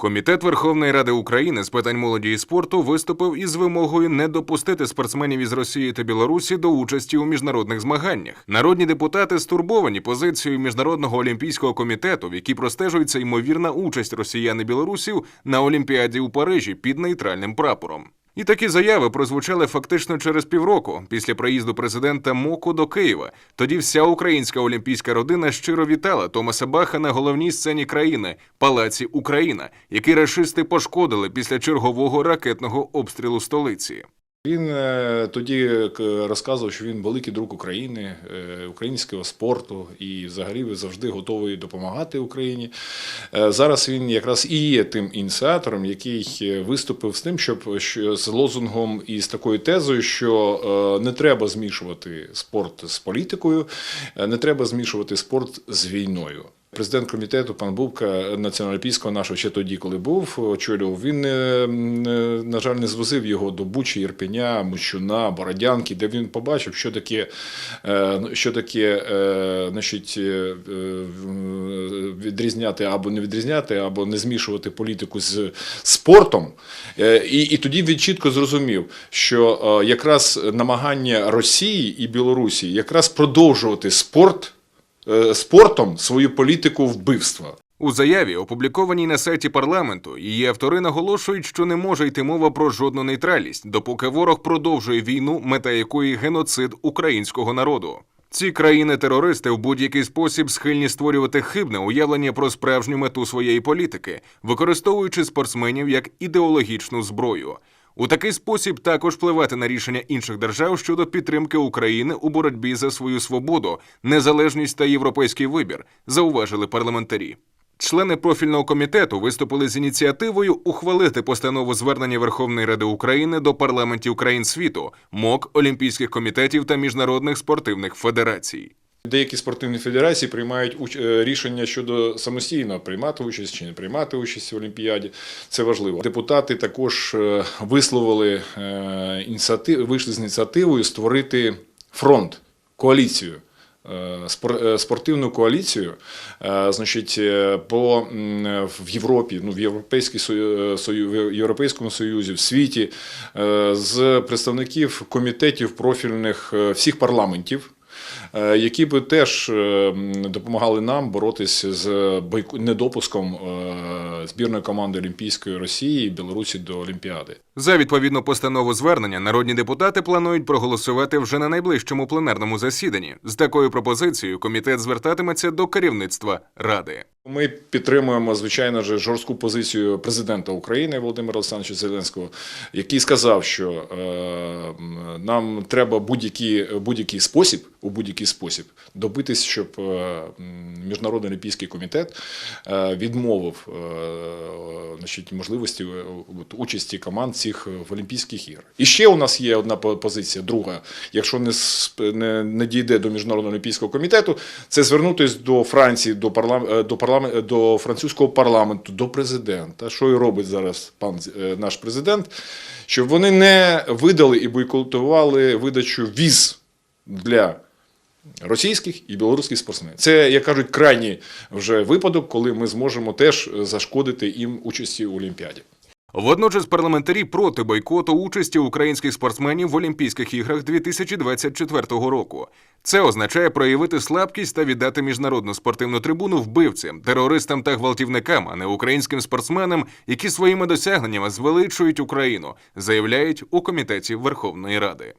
Комітет Верховної Ради України з питань молоді і спорту виступив із вимогою не допустити спортсменів із Росії та Білорусі до участі у міжнародних змаганнях. Народні депутати стурбовані позицією міжнародного олімпійського комітету, в якій простежується ймовірна участь росіян і білорусів на Олімпіаді у Парижі під нейтральним прапором. І такі заяви прозвучали фактично через півроку після приїзду президента Моку до Києва. Тоді вся українська олімпійська родина щиро вітала Томаса Баха на головній сцені країни Палаці Україна, який рашисти пошкодили після чергового ракетного обстрілу столиці. Він е, тоді к- розказував, що він великий друг України, е, українського спорту і взагалі завжди готовий допомагати Україні. Е, Зараз він якраз і є тим ініціатором, який е, виступив з тим, щоб з лозунгом і з такою тезою, що е, не треба змішувати спорт з політикою, е, не треба змішувати спорт з війною. Президент комітету пан Бубка національного нашого ще тоді, коли був, очолював, він е, е, на жаль не звозив його до Бучі, Ірпеня, Мощуна, Бородянки, де він побачив, що таке, е, що таке значить, відрізняти або не відрізняти, або не змішувати політику з спортом. І, і тоді він чітко зрозумів, що якраз намагання Росії і Білорусі якраз продовжувати спорт спортом свою політику вбивства. У заяві, опублікованій на сайті парламенту, її автори наголошують, що не може йти мова про жодну нейтральність, допоки ворог продовжує війну, мета якої геноцид українського народу. Ці країни-терористи в будь-який спосіб схильні створювати хибне уявлення про справжню мету своєї політики, використовуючи спортсменів як ідеологічну зброю. У такий спосіб також впливати на рішення інших держав щодо підтримки України у боротьбі за свою свободу, незалежність та європейський вибір, зауважили парламентарі. Члени профільного комітету виступили з ініціативою ухвалити постанову звернення Верховної Ради України до парламентів країн світу, МОК, Олімпійських комітетів та міжнародних спортивних федерацій. Деякі спортивні федерації приймають е, рішення щодо самостійно приймати участь чи не приймати участь в Олімпіаді. Це важливо. Депутати також е, висловили е, ініціатив, вийшли з ініціативою створити фронт, коаліцію. Спортивну коаліцію, значить, по в Європі, ну в Європейській в Європейському Союзі, в світі з представників комітетів профільних всіх парламентів, які би теж е, допомагали нам боротися з недопуском е, збірної команди Олімпійської Росії і Білорусі до Олімпіади. За відповідну постанову звернення народні депутати планують проголосувати вже на найближчому пленарному засіданні. З такою пропозицією комітет звертатиметься до керівництва ради. Ми підтримуємо, звичайно жорстку позицію президента України Володимира Олександровича Зеленського, який сказав, що е, нам треба будь-який будь-який спосіб у будь-який спосіб добитись, щоб е, міжнародний олімпійський комітет е, відмовив значить, можливості участі команд цих в Олімпійських іграх. І ще у нас є одна позиція, друга. Якщо не, не, не дійде до міжнародного олімпійського комітету, це звернутися до Франції, до парламент, до до французького парламенту, до президента. Що і робить зараз пан е, наш президент, щоб вони не видали і бойкотували видачу віз для. Російських і білоруських спортсменів. Це, як кажуть, крайній вже випадок, коли ми зможемо теж зашкодити їм участі у Олімпіаді. Водночас парламентарі проти бойкоту участі українських спортсменів в Олімпійських іграх 2024 року. Це означає проявити слабкість та віддати міжнародну спортивну трибуну вбивцям, терористам та гвалтівникам, а не українським спортсменам, які своїми досягненнями звеличують Україну, заявляють у комітеті Верховної Ради.